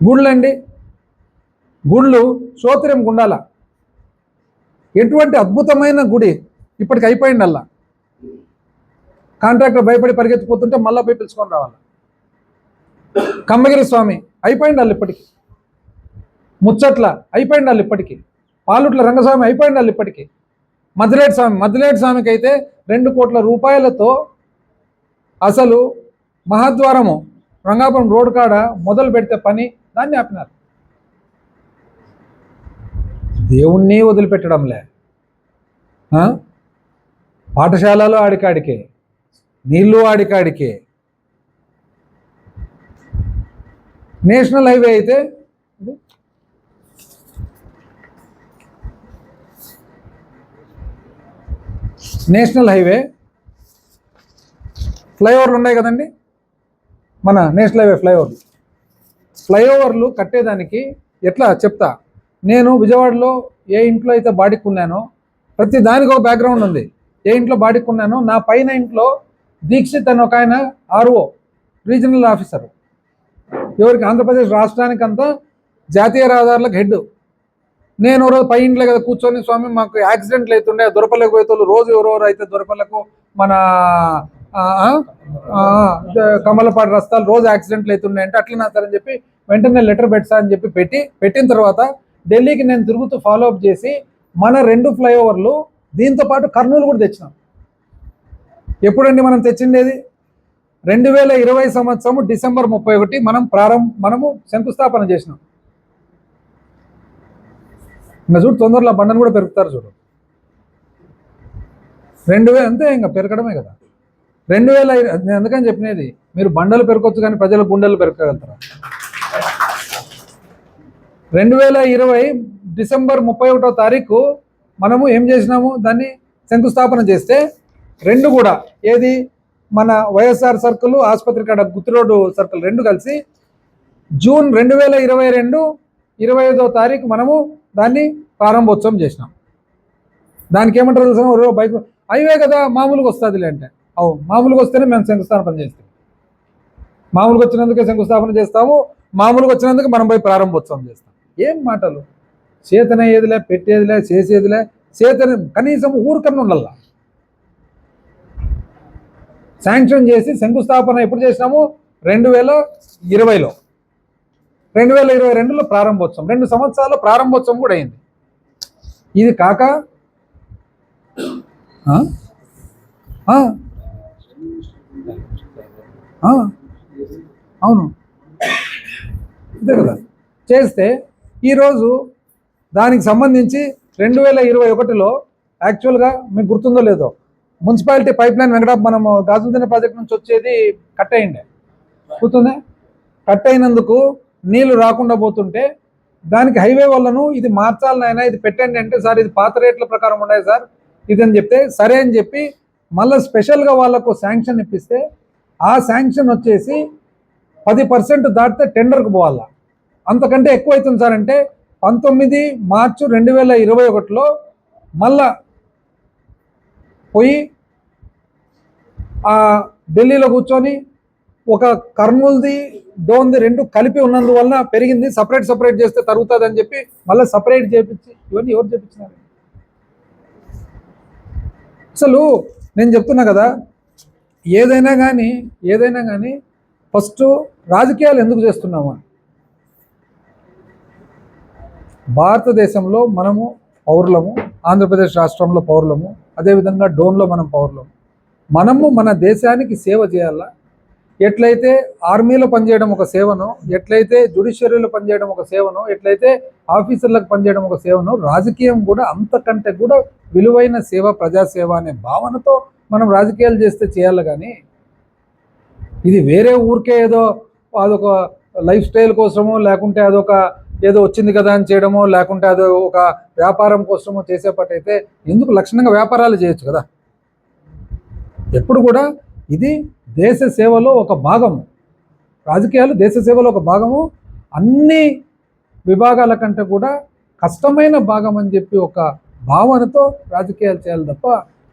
గుళ్ళండి గుళ్ళు సోత్రం గుండాల. ఎటువంటి అద్భుతమైన గుడి ఇప్పటికి అయిపోయింది అలా కాంట్రాక్టర్ భయపడి పరిగెత్తిపోతుంటే మళ్ళా పోయి పిలుచుకొని రావాలి. కమ్మగిరి స్వామి అయిపోయింది వాళ్ళు ఇప్పటికి. ముచ్చట్ల అయిపోయింది వాళ్ళు ఇప్పటికి. పాలుట్ల రంగస్వామి అయిపోయింది వాళ్ళు ఇప్పటికి. మద్దిలేటి స్వామి మద్దిలేటి స్వామికి అయితే రెండు కోట్ల రూపాయలతో అసలు మహాద్వారము రంగాపురం రోడ్ కాడ మొదలు పెడితే పని దాన్ని ఆపినారు. దేవుణ్ణి వదిలిపెట్టడంలే. పాఠశాలలో ఆడికాడికే నీళ్ళు ఆడికాడికే. నేషనల్ హైవే అయితే నేషనల్ హైవే. ఫ్లైఓవర్లు ఉన్నాయి కదండి? మన నేషనల్ హైవే ఫ్లైఓవర్లు. ఫ్లైఓవర్లు కట్టేదానికి ఎట్లా చెప్తా? నేను విజయవాడలో ఏ ఇంట్లో అయితే బాడిక్కున్నానో ప్రతి దానికి ఒక బ్యాక్గ్రౌండ్ ఉంది. ఏ ఇంట్లో బాడిక్కున్నానో నా పైన ఇంట్లో దీక్షిత్ అని ఒక ఆయన ఆర్ఓ రీజనల్ ఆఫీసర్. ఎవరికి? ఆంధ్రప్రదేశ్ రాష్ట్రానికంతా జాతీయ రహదారులకు హెడ్. నేను ఓ రోజు పై ఇంట్లో కదా కూర్చొని స్వామి మాకు యాక్సిడెంట్లు అవుతుండే దొరపల్లకు పోయేతోళ్ళు రోజు ఎవరెవరు అయితే దొరపల్లకు మన కమలపాడు రస్తాలు రోజు యాక్సిడెంట్లు అవుతున్నాయి అంటే అట్లా అని చెప్పి వెంటనే లెటర్ పెట్టా అని చెప్పి పెట్టి పెట్టిన తర్వాత ఢిల్లీకి నేను తిరుగుతూ ఫాలో అప్ చేసి మన రెండు ఫ్లైఓవర్లు దీంతో పాటు కర్నూలు కూడా తెచ్చినాం. ఎప్పుడండి మనం తెచ్చిండేది? రెండు వేల ఇరవై సంవత్సరం డిసెంబర్ ముప్పై ఒకటి మనం ప్రారంభ మనము శంకుస్థాపన చేసినాం. ఇంకా చూడు తొందరలో బండను కూడా పెరుగుతారు చూడు. రెండు వేల అంతే ఇంకా పెరగడమే కదా. రెండు వేల అందుకని చెప్పినది మీరు బండలు పెరగొచ్చు కానీ ప్రజల గుండెలు పెరగగలుగుతారా? రెండు వేల ఇరవై డిసెంబర్ ముప్పై ఒకటో తారీఖు మనము ఏం చేసినాము? దాన్ని శంకుస్థాపన చేస్తే రెండు కూడా. ఏది? మన వైఎస్ఆర్ సర్కిల్ ఆసుపత్రి కాడ గుత్తి రోడ్డు సర్కిల్ రెండు కలిసి జూన్ రెండు వేల ఇరవై రెండు ఇరవై ఐదో తారీఖు మనము దాన్ని ప్రారంభోత్సవం చేసినాం. దానికి ఏమంటారు తెలుసా? ఓ బైక్ హైవే కదా మామూలుగా వస్తుందిలే అంటే. అవు మామూలుగా వస్తేనే మేము శంకుస్థాపన చేస్తాం. మామూలుగా వచ్చినందుకే శంకుస్థాపన చేస్తాము మామూలుగా వచ్చినందుకు మనం పోయి ప్రారంభోత్సవం చేస్తాం. ఏం మాటలు? చేతనయ్యేదిలే పెట్టేదిలే చేసేదిలే చేతన కనీసం ఊరికన్నా ఉండాల? శాంక్షన్ చేసి శంకుస్థాపన ఎప్పుడు చేసినాము? రెండు వేల ఇరవైలో. రెండు వేల ఇరవై రెండులో ప్రారంభోత్సవం. రెండు సంవత్సరాల్లో ప్రారంభోత్సవం కూడా అయింది. ఇది కాక ఆ? అవును. ఇదే కదా. చేస్తే ఈరోజు దానికి సంబంధించి రెండు వేల ఇరవై ఒకటిలో యాక్చువల్గా మీకు గుర్తుందో లేదో మున్సిపాలిటీ పైప్ లైన్ వెంకట మనము గాజుల్దిన ప్రాజెక్ట్ నుంచి వచ్చేది కట్ అయ్యిండే గుర్తుందా? కట్ అయినందుకు నీళ్ళు రాకుండా పోతుంటే దానికి హైవే వల్లను ఇది మార్చాలనైనా ఇది పెట్టండి అంటే సార్ ఇది పాత రేట్ల ప్రకారం ఉన్నాయి సార్ ఇది అని చెప్తే సరే అని చెప్పి మళ్ళీ స్పెషల్గా వాళ్ళకు శాంక్షన్ ఇప్పిస్తే ఆ శాంక్షన్ వచ్చేసి పది పర్సెంట్ దాటితే టెండర్కి పోవాలా. అంతకంటే ఎక్కువ అవుతుంది సార్ అంటే పంతొమ్మిది మార్చు రెండు వేల ఇరవై ఒకటిలో మళ్ళా పోయి ఆ ఢిల్లీలో కూర్చొని ఒక కర్నూలుది డోన్ది రెండు కలిపి ఉన్నందువలన పెరిగింది. సపరేట్ సపరేట్ చేస్తే తరుగుతుంది అని చెప్పి మళ్ళీ సపరేట్ చేపించి ఇవన్నీ ఎవరు చేపించినారు? అసలు నేను చెప్తున్నా కదా ఏదైనా కానీ ఏదైనా కానీ ఫస్ట్ రాజకీయాలు ఎందుకు చేస్తున్నాము అని భారతదేశంలో మనము పౌరులము ఆంధ్రప్రదేశ్ రాష్ట్రంలో పౌరులము అదేవిధంగా డోన్లో మనం పౌరులము. మనము మన దేశానికి సేవ చేయాలా? ఎట్లయితే ఆర్మీలో పనిచేయడం ఒక సేవనో ఎట్లయితే జుడిషియరీలో పనిచేయడం ఒక సేవనో ఎట్లయితే ఆఫీసర్లకు పనిచేయడం ఒక సేవను రాజకీయం కూడా అంతకంటే కూడా విలువైన సేవ ప్రజాసేవ అనే భావనతో మనం రాజకీయాలు చేస్తే చేయాలి కానీ ఇది వేరే ఊరికే ఏదో అదొక లైఫ్ స్టైల్ కోసమో లేకుంటే అదొక ఏదో వచ్చింది కదా అని చేయడమో లేకుంటే అదో ఒక వ్యాపారం కోసమో చేసేపట్టయితే ఎందుకు లక్షణంగా వ్యాపారాలు చేయొచ్చు కదా? ఎప్పుడు కూడా ఇది దేశ సేవలో ఒక భాగము. రాజకీయాలు దేశ సేవలో ఒక భాగము. అన్ని విభాగాల కంటే కూడా కష్టమైన భాగం అని చెప్పి ఒక భావనతో రాజకీయాలు చేయాలి తప్ప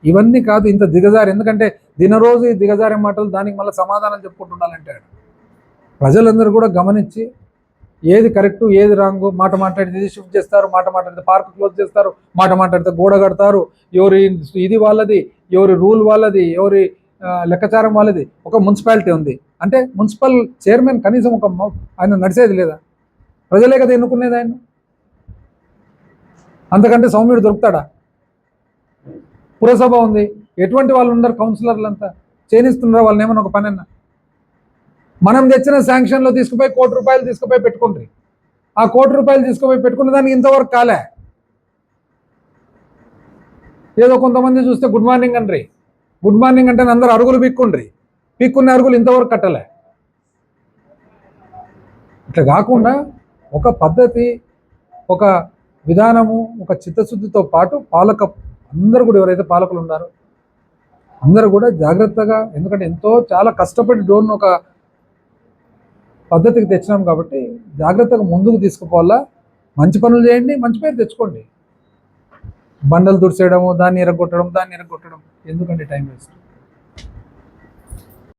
ఇవన్నీ కాదు ఇంత దిగజారి. ఎందుకంటే దినరోజు ఈ దిగజారే మాటలు దానికి మళ్ళీ సమాధానం చెప్పుకుంటుండాలంటే ప్రజలందరూ కూడా గమనించి ఏది కరెక్ట్ ఏది రాంగ్ మాట మాట్లాడితే షిఫ్ట్ చేస్తారు మాట మాట్లాడితే పార్క్ క్లోజ్ చేస్తారు మాట మాట్లాడితే గోడ కడతారు ఎవరి ఇది వాళ్ళది ఎవరి రూల్ వాళ్ళది ఎవరి లెక్కచారం వాళ్ళది ఒక మున్సిపాలిటీ ఉంది. అంటే మున్సిపల్ చైర్మన్ కనీసం ఒక ఆయన నడిచేది లేదా? ప్రజలే కదా ఎన్నుకునేది ఆయన? అంతకంటే సౌమ్యుడు దొరుకుతాడా? పురసభ ఉంది ఎటువంటి వాళ్ళు ఉన్నారు కౌన్సిలర్లు అంతా చేనిస్తున్నారా వాళ్ళని ఏమన్నా ఒక పని అన్నా మనం తెచ్చిన శాంక్షన్లో తీసుకుపోయి కోటి రూపాయలు తీసుకుపోయి పెట్టుకుంటారు ఆ కోటి రూపాయలు తీసుకుపోయి పెట్టుకున్న దానికి ఇంతవరకు కాలే. ఏదో కొంతమంది చూస్తే గుడ్ మార్నింగ్ అండ్రి. గుడ్ మార్నింగ్ అంటే అందరు అరుగులు పీక్కుండ్రి పీక్కున్న అరుగులు ఇంతవరకు కట్టలే. ఇట్లా కాకుండా ఒక పద్ధతి ఒక విధానము ఒక చిత్తశుద్ధితో పాటు పాలక అందరూ కూడా ఎవరైతే పాలకులు ఉన్నారో అందరూ కూడా జాగ్రత్తగా ఎందుకంటే ఎంతో చాలా కష్టపడి డ్రోన్ ఒక పద్ధతికి తెచ్చినాం కాబట్టి జాగ్రత్తగా ముందుకు తీసుకుపోవాలా? మంచి పనులు చేయండి మంచి పేరు తెచ్చుకోండి. బండలు తుడిచేయడము దాన్ని ఎరగొట్టడం దాన్ని ఎరగొట్టడం. ఎందుకండి టైం వేస్ట్.